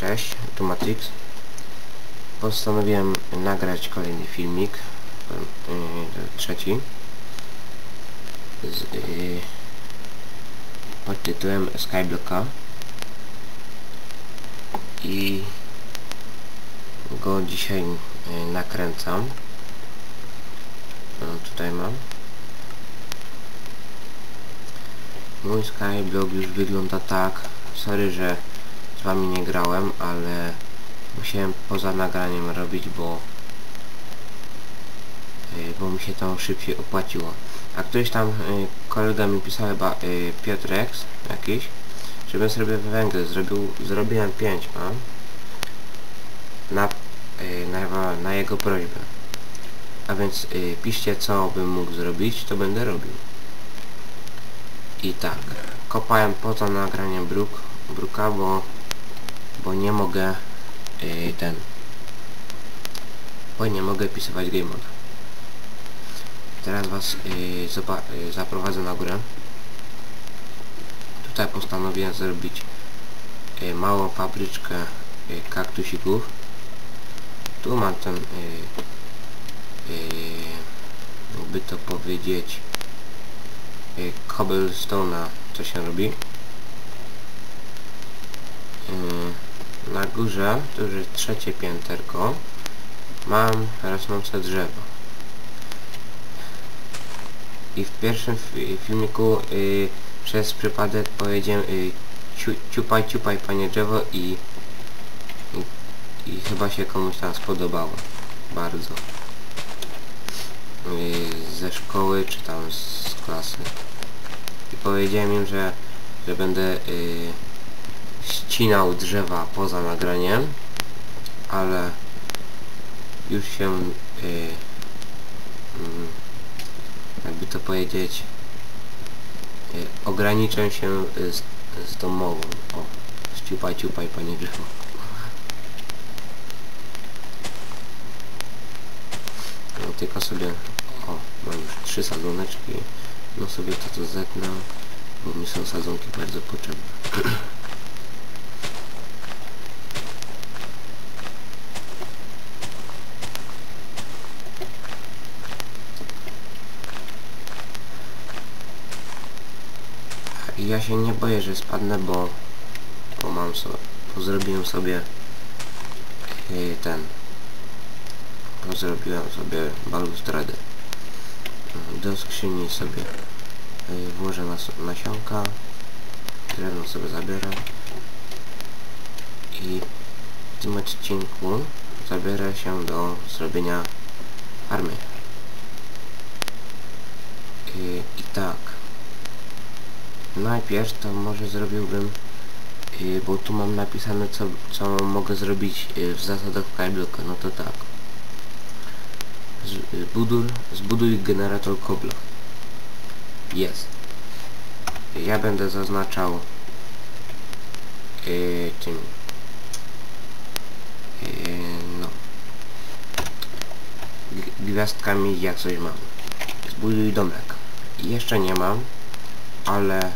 Cześć, tu Matrix. Postanowiłem nagrać kolejny filmik, yy, trzeci, z, yy, pod tytułem Skyblocka i go dzisiaj yy, nakręcam. No, tutaj mam. Mój Skyblock już wygląda tak. Sorry, że z wami nie grałem, ale musiałem poza nagraniem robić, bo yy, bo mi się to szybciej opłaciło. A ktoś tam, yy, kolega mi pisał chyba yy, Piotreks jakiś, żebym sobie węgiel zrobił, zrobiłem 5 mam na, na, na jego prośbę. A więc yy, piszcie co bym mógł zrobić, to będę robił. I tak, kopałem poza nagraniem bruk, bruka, bo, bo nie mogę yy, ten, bo nie mogę pisywać game moda. Teraz was yy, zaprowadzę na górę. Tutaj postanowiłem zrobić yy, małą fabryczkę yy, kaktusików. Tu mam ten, yy, yy, to powiedzieć, yy, cobblestone'a, co się robi. Yy, na górze, to już jest trzecie pięterko, mam rosnące drzewo. I w pierwszym fi filmiku yy, przez przypadek powiedziałem yy, ciu ciupaj, ciupaj panie drzewo i, i, i chyba się komuś tam spodobało. Bardzo. Yy, ze szkoły czy tam z klasy. I powiedziałem im, że, że będę yy, ścinał drzewa poza nagraniem, ale już się yy, mm, jakby to powiedzieć yy, ograniczę się y, z, z tą mową. O, ściupaj, ciupaj panie drzewo. No, tylko sobie, o, mam już trzy sadzoneczki, no sobie to to zetnę, bo mi są sadzonki bardzo potrzebne. I ja się nie boję, że spadnę, bo, bo mam sobie, bo zrobiłem sobie yy, ten, bo zrobiłem sobie balustradę. Do skrzyni sobie yy, włożę nas nasionka, drewno sobie zabieram i w tym odcinku zabierę się do zrobienia farmy. Yy, I tak. Najpierw to może zrobiłbym, yy, bo tu mam napisane co, co mogę zrobić yy, w zasadach Skyblocka, no to tak. Z, yy, buduj, zbuduj generator kobla. Jest. Ja będę zaznaczał tym no gwiazdkami jak coś mam. Zbuduj domek. Jeszcze nie mam ale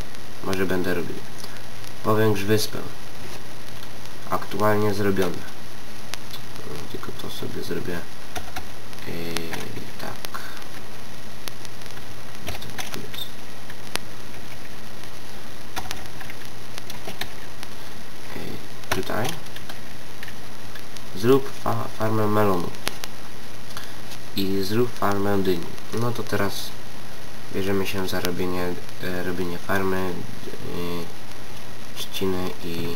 może będę robił. Powiększ wyspę. Aktualnie zrobione. Tylko to sobie zrobię yy, tak. Yy, tutaj. Zrób fa farmę melonu. I zrób farmę dyni. No to teraz bierzemy się za robienie, e, robienie farmy, e, trzciny i,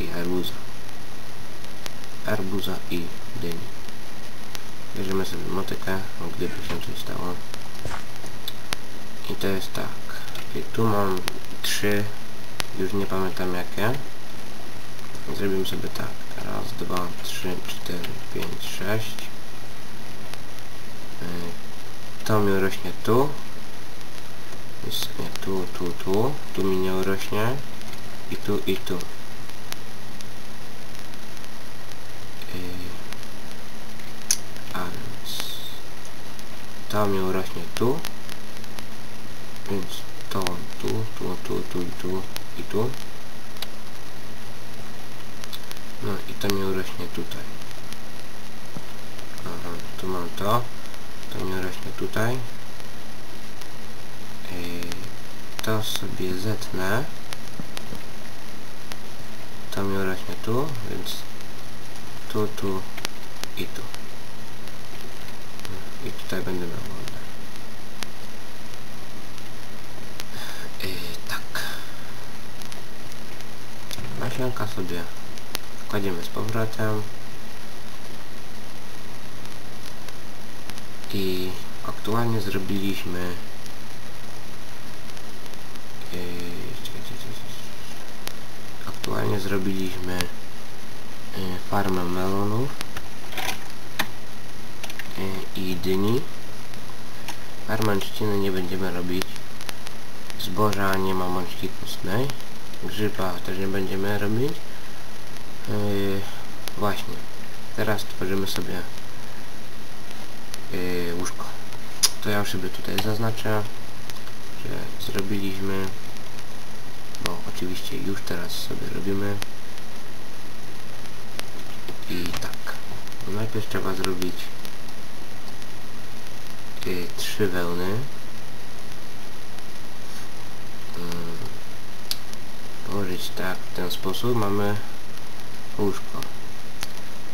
i arbuza. Arbuza i dyni. Bierzemy sobie motykę, gdyby się coś stało. I to jest tak. I tu mam trzy, już nie pamiętam jakie. Zrobimy sobie tak. Raz, dwa, trzy, cztery, pięć, sześć. To mi rośnie tu. Jest, nie, tu, tu, tu. Tu mi nie urośnie. I tu, i tu. A więc... To mi urośnie tu. Więc to tu, tu, tu, tu, tu i tu. No i to mi urośnie tutaj. Aha, tu mam to. To mi urośnie tutaj. Yy, to sobie zetnę. To mi urośnie tu, więc tu, tu i tu. I tutaj będę miał wolne. Tak. Nasionka sobie kładziemy z powrotem. I aktualnie zrobiliśmy czekaj. aktualnie zrobiliśmy yy, farmę melonów yy, i dyni. Farmę trzciny nie będziemy robić. Zboża nie ma mączki kostnej. Grzyba też nie będziemy robić. Właśnie. Teraz tworzymy sobie yy, łóżko. To ja sobie tutaj zaznaczę, że zrobiliśmy, bo oczywiście już teraz sobie robimy. I tak. Najpierw trzeba zrobić yy, trzy wełny. Yy, położyć tak w ten sposób. Mamy łóżko.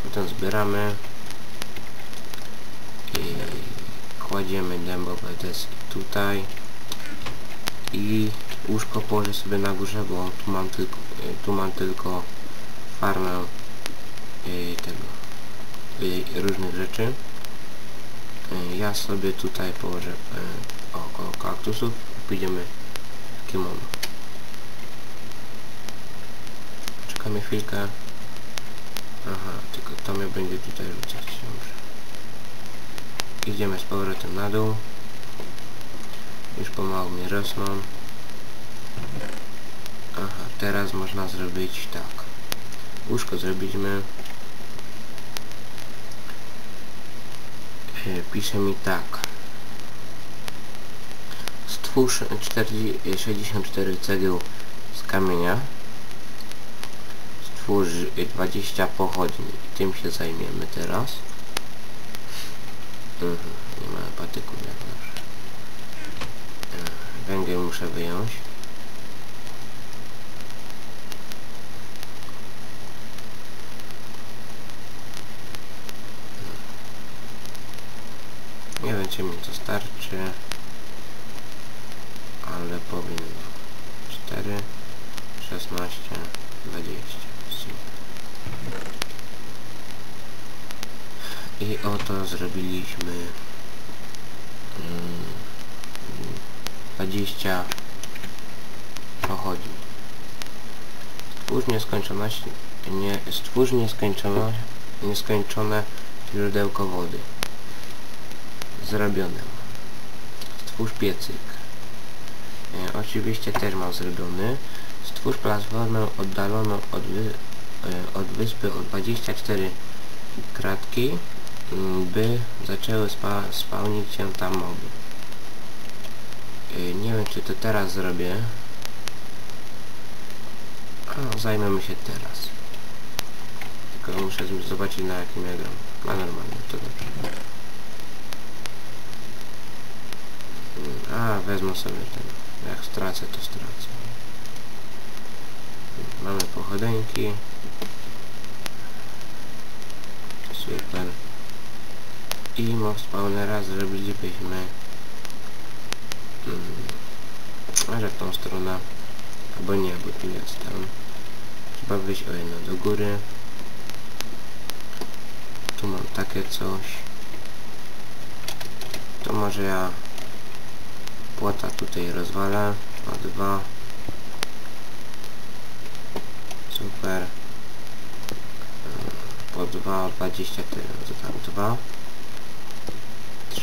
Potem zbieramy i kładziemy dębowe deski tutaj i łóżko położę sobie na górze, bo tu mam tylko, tu mam tylko farmę y, tego y, różnych rzeczy. Y, ja sobie tutaj położę y, około kaktusów pójdziemy w kimono. Czekamy chwilkę. Aha, tylko to mnie będzie tutaj rzucać. Dobrze. Idziemy z powrotem na dół. Już pomału mi rosną. Aha, teraz można zrobić tak. Łóżko zrobiliśmy. E, Pisze mi tak. Stwórz 40, 64 cegieł z kamienia stwórz 20 pochodni tym się zajmiemy teraz nie mamy patyków jak zawsze węgiel muszę wyjąć. Nie wiem czy mi to starczy ale powinno 4 16 20 i oto zrobiliśmy mm, 20 pochodni. Stwórz nieskończoność nie, stwórz nieskończone, nieskończone źródełko wody. Zrobione. Stwórz piecyk. E, oczywiście też mam zrobiony. Stwórz platformę oddaloną od, wy, e, od wyspy o 24 kratki by zaczęły spa spełnić się tam moby. Nie wiem czy to teraz zrobię. A, zajmiemy się teraz. Tylko muszę zobaczyć na jakim ja gram. Na normalnie, to dobrze. A, wezmę sobie ten. Jak stracę, to stracę. Mamy pochodeńki. Super. I mob spawnera zrobilibyśmy hmm, może w tą stronę albo nie, bo tu jestem. Trzeba wyjść o jedno do góry. Tu mam takie coś. To może ja płota tutaj rozwalę. O dwa. Super. Po 2, 24, to tam 2,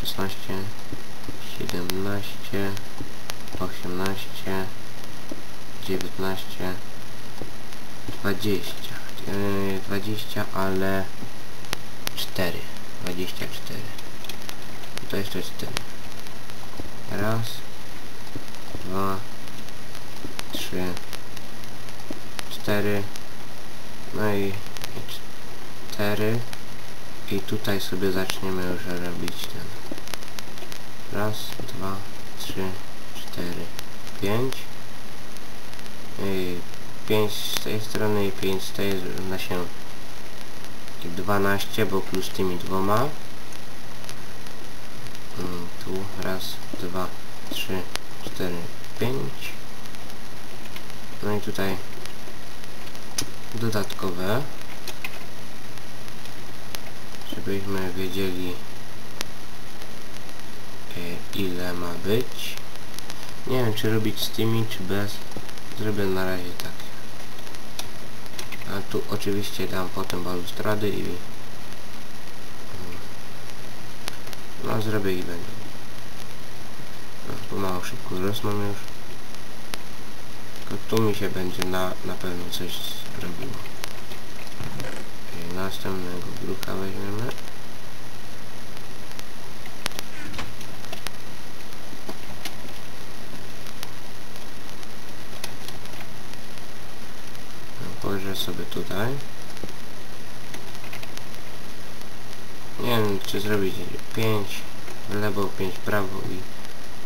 15 16 17 18 19 20 yy, 20 ale 4 24 to jeszcze 4 raz dwa trzy cztery. No i cztery. I tutaj sobie zaczniemy już robić ten raz, dwa, trzy, cztery, pięć. I pięć z tej strony i pięć z tej równa się 12, bo plus tymi dwoma. Mm, tu raz, dwa, trzy, cztery, pięć. No i tutaj dodatkowe żebyśmy wiedzieli ile ma być. Nie wiem czy robić z tymi czy bez. Zrobię na razie tak. A tu oczywiście dam potem balustrady i no zrobię i będę. No, pomału szybko rosną już. Tylko tu mi się będzie na, na pewno coś robiło okay, następnego bruka weźmiemy Położę sobie tutaj. Nie wiem, czy zrobić 5 w lewo, 5 w prawo i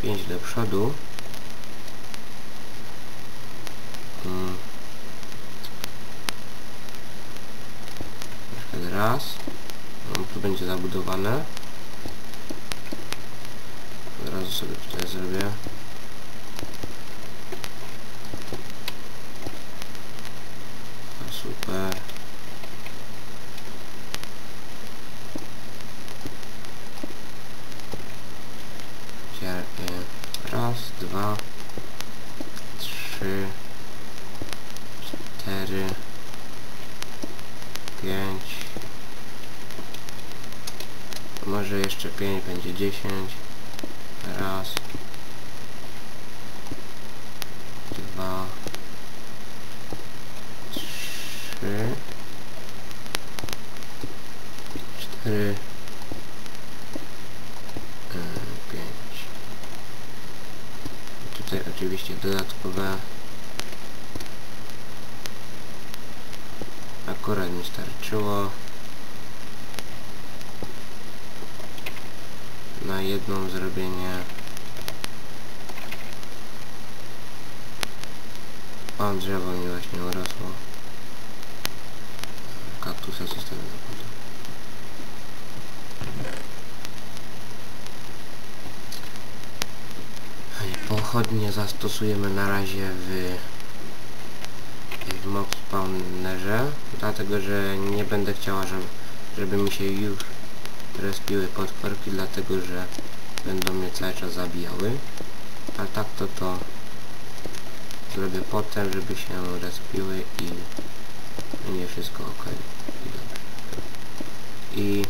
5 do przodu. Hmm. Raz. No, tu będzie zabudowane. Od razu sobie tutaj zrobię. super. Cierpię. Raz, dwa, trzy, cztery, pięć. Może jeszcze pięć będzie dziesięć. Raz, dwa, trzy, cztery, e, pięć. Tutaj oczywiście dodatkowe na jedną zrobienie o drzewo mi właśnie urosło kaktusa zostawię na potem. Pochodnie zastosujemy na razie w, w mob spawnerze, dlatego że nie będę chciała, żeby, żeby mi się już respiły potworki, dlatego że będą mnie cały czas zabijały. A tak to to zrobię potem, żeby się respiły i będzie wszystko ok. I i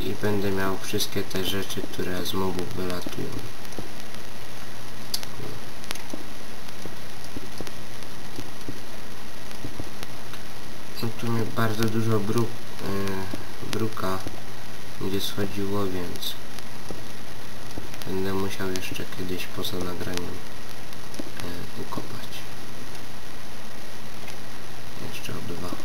i będę miał wszystkie te rzeczy, które z mobów wylatują. No. Tu mi bardzo dużo bruk, yy, bruka będzie schodziło, więc będę musiał jeszcze kiedyś poza nagraniem e, ukopać. Jeszcze o dwa.